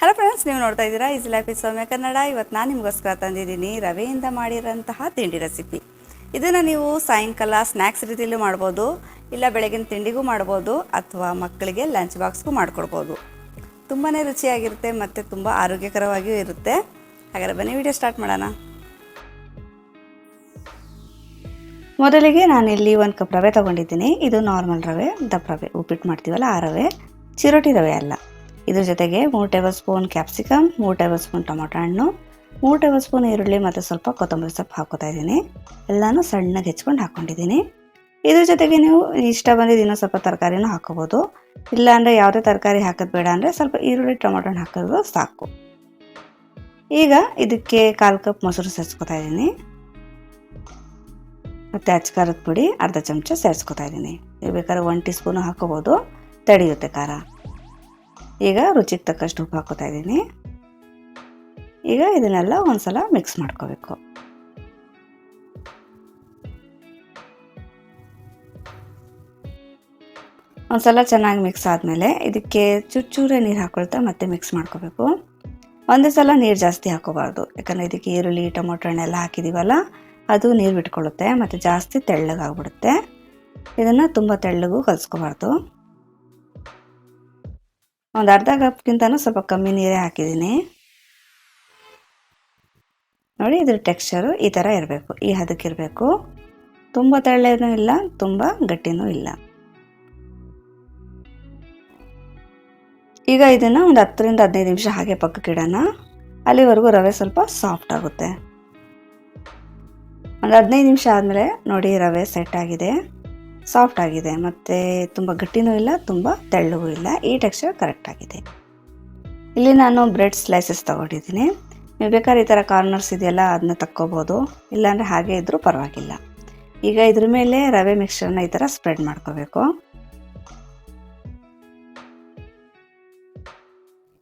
Hello friends ನೀವು ನೋಡ್ತಾ ಇದ್ದೀರಾ is life is Soumya Kannada ಇವತ್ತು ನಾನು ನಿಮಗೋಸ್ಕರ ತಂದಿದ್ದೀನಿ ರವೆಯಿಂದ ಮಾಡಿರೋಂತಹ ತಿಂಡಿ ರೆಸಿಪಿ ಇದನ್ನು ನೀವು ಸಾಯಂಕಾಲ ಸ್ನ್ಯಾಕ್ಸ್ ರೀತಿಯಲ್ಲೂ ಮಾಡ್ಬೋದು, ಇಲ್ಲ ಬೆಳಗಿನ ತಿಂಡಿಗೂ ಮಾಡ್ಬೋದು, ಅಥವಾ ಮಕ್ಕಳಿಗೆ ಲಂಚ್ ಬಾಕ್ಸ್ಗೂ ಮಾಡಿಕೊಡ್ಬೋದು. ತುಂಬಾ ರುಚಿಯಾಗಿರುತ್ತೆ ಮತ್ತು ತುಂಬ ಆರೋಗ್ಯಕರವಾಗಿಯೂ ಇರುತ್ತೆ. ಹಾಗಾದರೆ ಬನ್ನಿ ವಿಡಿಯೋ ಸ್ಟಾರ್ಟ್ ಮಾಡೋಣ. ಮೊದಲಿಗೆ ನಾನಿಲ್ಲಿ ಒಂದು ಕಪ್ ರವೆ ತೊಗೊಂಡಿದ್ದೀನಿ. ಇದು ನಾರ್ಮಲ್ ರವೆ, ದಪ್ಪ ರವೆ. ಉಪ್ಪಿಟ್ಟು ಮಾಡ್ತೀವಲ್ಲ ಆ ರವೆ. ಚಿರೋಟಿ ರವೆ ಅಲ್ಲ. ಇದ್ರ ಜೊತೆಗೆ ಮೂರು ಟೇಬಲ್ ಸ್ಪೂನ್ ಕ್ಯಾಪ್ಸಿಕಮ್, ಮೂರು ಟೇಬಲ್ ಸ್ಪೂನ್ ಟೊಮೊಟೊ ಹಣ್ಣು, ಮೂರು ಟೇಬಲ್ ಸ್ಪೂನ್ ಈರುಳ್ಳಿ ಮತ್ತು ಸ್ವಲ್ಪ ಕೊತ್ತಂಬರಿ ಸೊಪ್ಪು ಹಾಕೋತಾ ಇದ್ದೀನಿ. ಎಲ್ಲನೂ ಸಣ್ಣಗೆ ಹೆಚ್ಕೊಂಡು ಹಾಕ್ಕೊಂಡಿದ್ದೀನಿ ಇದ್ರ ಜೊತೆಗೆ ನೀವು ಇಷ್ಟ ಬಂದಿದ್ದು ಇನ್ನೂ ಸ್ವಲ್ಪ ತರಕಾರಿನೂ ಹಾಕೋಬೋದು. ಇಲ್ಲ ಅಂದರೆ ಯಾವುದೇ ತರಕಾರಿ ಹಾಕೋದು ಬೇಡ ಅಂದರೆ ಸ್ವಲ್ಪ ಈರುಳ್ಳಿ, ಟೊಮೊಟೊ ಹಾಕಿದ್ರು ಸಾಕು. ಈಗ ಇದಕ್ಕೆ ಕಾಲು ಕಪ್ ಮೊಸರು ಸೇರಿಸ್ಕೊತಾ ಇದ್ದೀನಿ. ಮತ್ತು ಅಚ್ಕಾರದ ಪುಡಿ ಅರ್ಧ ಚಮಚ ಸೇರಿಸ್ಕೊತಾ ಇದ್ದೀನಿ. ಬೇಕಾದ್ರೆ ಒನ್ ಟೀ ಸ್ಪೂನು ಹಾಕೋಬೋದು. ತಡೆಯುತ್ತೆ ಖಾರ. ಈಗ ರುಚಿಗೆ ತಕ್ಕಷ್ಟು ಉಪ್ಪು ಹಾಕೋತಾ ಇದ್ದೀನಿ. ಈಗ ಇದನ್ನೆಲ್ಲ ಒಂದ್ಸಲ ಮಿಕ್ಸ್ ಮಾಡ್ಕೋಬೇಕು. ಒಂದ್ಸಲ ಚೆನ್ನಾಗಿ ಮಿಕ್ಸ್ ಆದಮೇಲೆ ಇದಕ್ಕೆ ಚೂರೇ ನೀರು ಹಾಕೊಳ್ತಾ ಮತ್ತೆ ಮಿಕ್ಸ್ ಮಾಡ್ಕೋಬೇಕು. ಒಂದೇ ಸಲ ನೀರು ಜಾಸ್ತಿ ಹಾಕೋಬಾರ್ದು ಯಾಕಂದರೆ ಇದಕ್ಕೆ ಈರುಳ್ಳಿ, ಟೊಮೊಟೊ ಹಣ್ಣೆಲ್ಲ ಹಾಕಿದ್ದೀವಲ್ಲ ಅದು ನೀರು ಬಿಟ್ಕೊಳ್ಳುತ್ತೆ ಮತ್ತು ಜಾಸ್ತಿ ತೆಳ್ಳಗಾಗ್ಬಿಡುತ್ತೆ. ಇದನ್ನು ತುಂಬ ತೆಳ್ಳಗೂ ಕಲಿಸ್ಕೋಬಾರ್ದು. ಒಂದು ಅರ್ಧ ಕಪ್ಗಿಂತನೂ ಸ್ವಲ್ಪ ಕಮ್ಮಿ ನೀರೇ ಹಾಕಿದ್ದೀನಿ. ನೋಡಿ ಇದ್ರ ಟೆಕ್ಸ್ಚರು ಈ ಥರ ಇರಬೇಕು. ಈ ಹದಕ್ಕಿರಬೇಕು ತುಂಬ ತೆಳ್ಳೆಯೂ ಇಲ್ಲ, ತುಂಬ ಗಟ್ಟಿನೂ ಇಲ್ಲ. ಈಗ ಇದನ್ನು ಒಂದು ಹತ್ತರಿಂದ ಹದಿನೈದು ನಿಮಿಷ ಹಾಗೆ ಪಕ್ಕಕ್ಕೆ ಇಡೋಣ. ಅಲ್ಲಿವರೆಗೂ ರವೆ ಸ್ವಲ್ಪ ಸಾಫ್ಟ್ ಆಗುತ್ತೆ. ಒಂದು ಹದಿನೈದು ನಿಮಿಷ ಆದಮೇಲೆ ನೋಡಿ ರವೆ ಸೆಟ್ ಆಗಿದೆ. ಸಾಫ್ಟ್ ಆಗಿದೆ, ಮತ್ತು ತುಂಬ ಗಟ್ಟಿನೂ ಇಲ್ಲ, ತುಂಬ ತೆಳ್ಳಗೂ ಇಲ್ಲ. ಈ ಟೆಕ್ಸ್ಚರ್ ಕರೆಕ್ಟ್ ಆಗಿದೆ. ಇಲ್ಲಿ ನಾನು ಬ್ರೆಡ್ ಸ್ಲೈಸಸ್ ತೊಗೊಂಡಿದ್ದೀನಿ. ನೀವು ಬೇಕಾದ್ರೆ ಈ ಥರ ಕಾರ್ನರ್ಸ್ ಇದೆಯಲ್ಲ ಅದನ್ನ ತಕ್ಕೋಬೋದು. ಇಲ್ಲಾಂದರೆ ಹಾಗೆ ಇದ್ದರೂ ಪರವಾಗಿಲ್ಲ. ಈಗ ಇದ್ರ ಮೇಲೆ ರವೆ ಮಿಕ್ಸ್ಚರ್ನ ಈ ಥರ ಸ್ಪ್ರೆಡ್ ಮಾಡ್ಕೋಬೇಕು.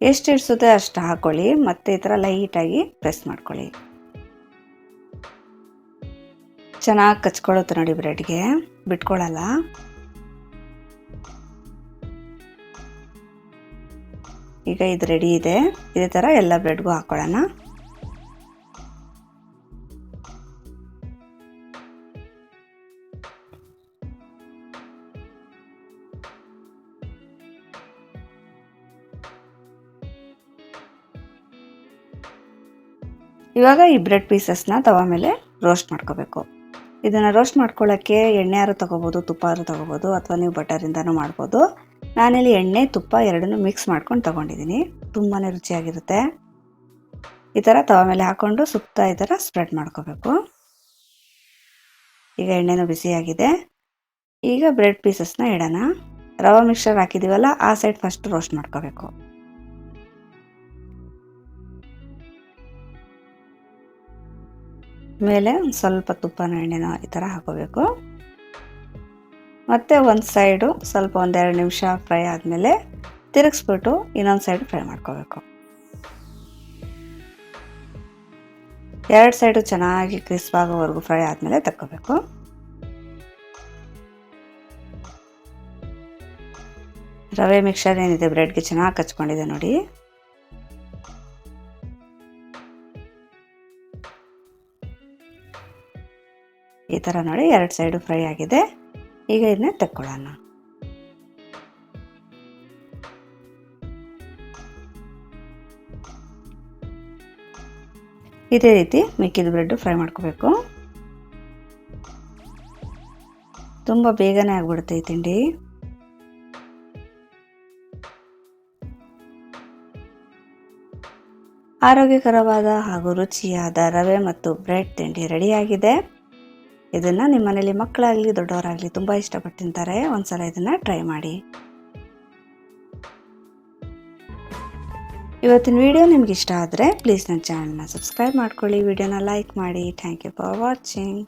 ಎಷ್ಟು ಇಡ್ಸುತ್ತೆ ಅಷ್ಟು ಹಾಕ್ಕೊಳ್ಳಿ ಮತ್ತು ಈ ಥರ ಲೈಟಾಗಿ ಪ್ರೆಸ್ ಮಾಡ್ಕೊಳ್ಳಿ. ಚೆನ್ನಾಗಿ ಕಚ್ಕೊಳ್ಳುತ್ತೆ ನೋಡಿ ಬ್ರೆಡ್ಗೆ. ಬಿಟ್ಕೊಳ್ಳಲ್ಲ ಈಗ ಇದು ರೆಡಿ ಇದೆ. ಇದೇ ಥರ ಎಲ್ಲ ಬ್ರೆಡ್ಗೂ ಹಾಕೊಳ್ಳೋಣ. ಇವಾಗ ಈ ಬ್ರೆಡ್ ಪೀಸಸ್ನ ತವ ಮೇಲೆ ರೋಸ್ಟ್ ಮಾಡ್ಕೋಬೇಕು. ಇದನ್ನು ರೋಸ್ಟ್ ಮಾಡ್ಕೊಳ್ಳೋಕ್ಕೆ ಎಣ್ಣೆ ಆರು ತೊಗೋಬೋದು, ತುಪ್ಪ ಆರು ತೊಗೋಬೋದು ಅಥವಾ ನೀವು ಬಟರಿಂದನೂ ಮಾಡ್ಬೋದು. ನಾನಿಲ್ಲಿ ಎಣ್ಣೆ, ತುಪ್ಪ ಎರಡನ್ನೂ ಮಿಕ್ಸ್ ಮಾಡ್ಕೊಂಡು ತೊಗೊಂಡಿದ್ದೀನಿ ತುಂಬಾ ರುಚಿಯಾಗಿರುತ್ತೆ. ಈ ಥರ ತವ ಮೇಲೆ ಹಾಕ್ಕೊಂಡು ಸುತ್ತ ಈ ಥರ ಸ್ಪ್ರೆಡ್ ಮಾಡ್ಕೋಬೇಕು. ಈಗ ಎಣ್ಣೆನೂ ಬಿಸಿಯಾಗಿದೆ. ಈಗ ಬ್ರೆಡ್ ಪೀಸಸ್ನ ಇಡೋಣ. ರವಾ ಮಿಕ್ಸರ್ ಹಾಕಿದ್ದೀವಲ್ಲ ಆ ಸೈಡ್ ಫಸ್ಟ್ ರೋಸ್ಟ್ ಮಾಡ್ಕೋಬೇಕು. ಮೇಲೆ ಒಂದು ಸ್ವಲ್ಪ ತುಪ್ಪನ ಎಣ್ಣೆನ ಈ ಥರ ಹಾಕೋಬೇಕು. ಮತ್ತು ಒಂದು ಸೈಡು ಸ್ವಲ್ಪ ಒಂದೆರಡು ನಿಮಿಷ ಫ್ರೈ ಆದಮೇಲೆ ತಿರುಗಿಸ್ಬಿಟ್ಟು ಇನ್ನೊಂದು ಸೈಡ್ ಫ್ರೈ ಮಾಡ್ಕೋಬೇಕು. ಎರಡು ಸೈಡು ಚೆನ್ನಾಗಿ ಕ್ರಿಸ್ಪ್ ಆಗೋವರೆಗೂ ಫ್ರೈ ಆದಮೇಲೆ ತಕ್ಕೋಬೇಕು. ರವೆ ಮಿಕ್ಸರ್ ಏನಿದೆ ಬ್ರೆಡ್ಗೆ ಚೆನ್ನಾಗಿ ಕಚ್ಕೊಂಡಿದೆ ನೋಡಿ. ಈ ಥರ ನೋಡಿ ಎರಡು ಸೈಡು ಫ್ರೈ ಆಗಿದೆ. ಈಗ ಇದನ್ನ ತಕ್ಕೊಳ್ಳೋಣ. ಇದೇ ರೀತಿ ಮಿಕ್ಕಿದ ಬ್ರೆಡ್ ಫ್ರೈ ಮಾಡ್ಕೋಬೇಕು. ತುಂಬ ಬೇಗನೆ ಆಗ್ಬಿಡುತ್ತೆ ಈ ತಿಂಡಿ. ಆರೋಗ್ಯಕರವಾದ ಹಾಗೂ ರುಚಿಯಾದ ರವೆ ಮತ್ತು ಬ್ರೆಡ್ ತಿಂಡಿ ರೆಡಿಯಾಗಿದೆ. ಇದನ್ನು ನಿಮ್ಮ ಮನೇಲಿ ಮಕ್ಕಳಾಗಲಿ ದೊಡ್ಡವರಾಗಲಿ ತುಂಬ ಇಷ್ಟಪಟ್ಟು ತಿಂತಾರೆ. ಒಂದ್ಸಲ ಇದನ್ನು ಟ್ರೈ ಮಾಡಿ. ಇವತ್ತಿನ ವಿಡಿಯೋ ನಿಮ್ಗೆ ಇಷ್ಟ ಆದರೆ ಪ್ಲೀಸ್ ನನ್ನ ಚಾನಲ್ನ ಸಬ್ಸ್ಕ್ರೈಬ್ ಮಾಡ್ಕೊಳ್ಳಿ. ವಿಡಿಯೋನ ಲೈಕ್ ಮಾಡಿ. Thank you for watching